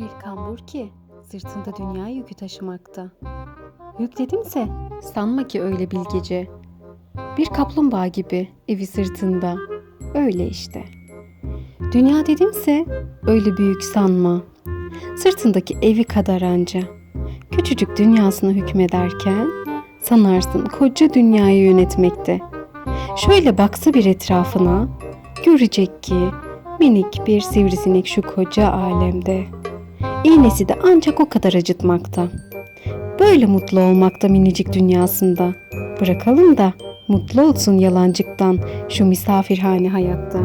Bir kambur ki sırtında dünya yükü taşımakta. Yükledimse sanma ki öyle bilgece. Bir kaplumbağa gibi evi sırtında. Öyle işte. Dünya dedimse öyle büyük sanma. Sırtındaki evi kadar anca. Küçücük dünyasına hükmederken sanarsın koca dünyayı yönetmekte. Şöyle baksa bir etrafına görecek ki minik bir sivrisinek şu koca alemde iğnesi de ancak o kadar acıtmakta. Böyle mutlu olmakta minicik dünyasında. Bırakalım da mutlu olsun yalancıktan şu misafirhane hayatta.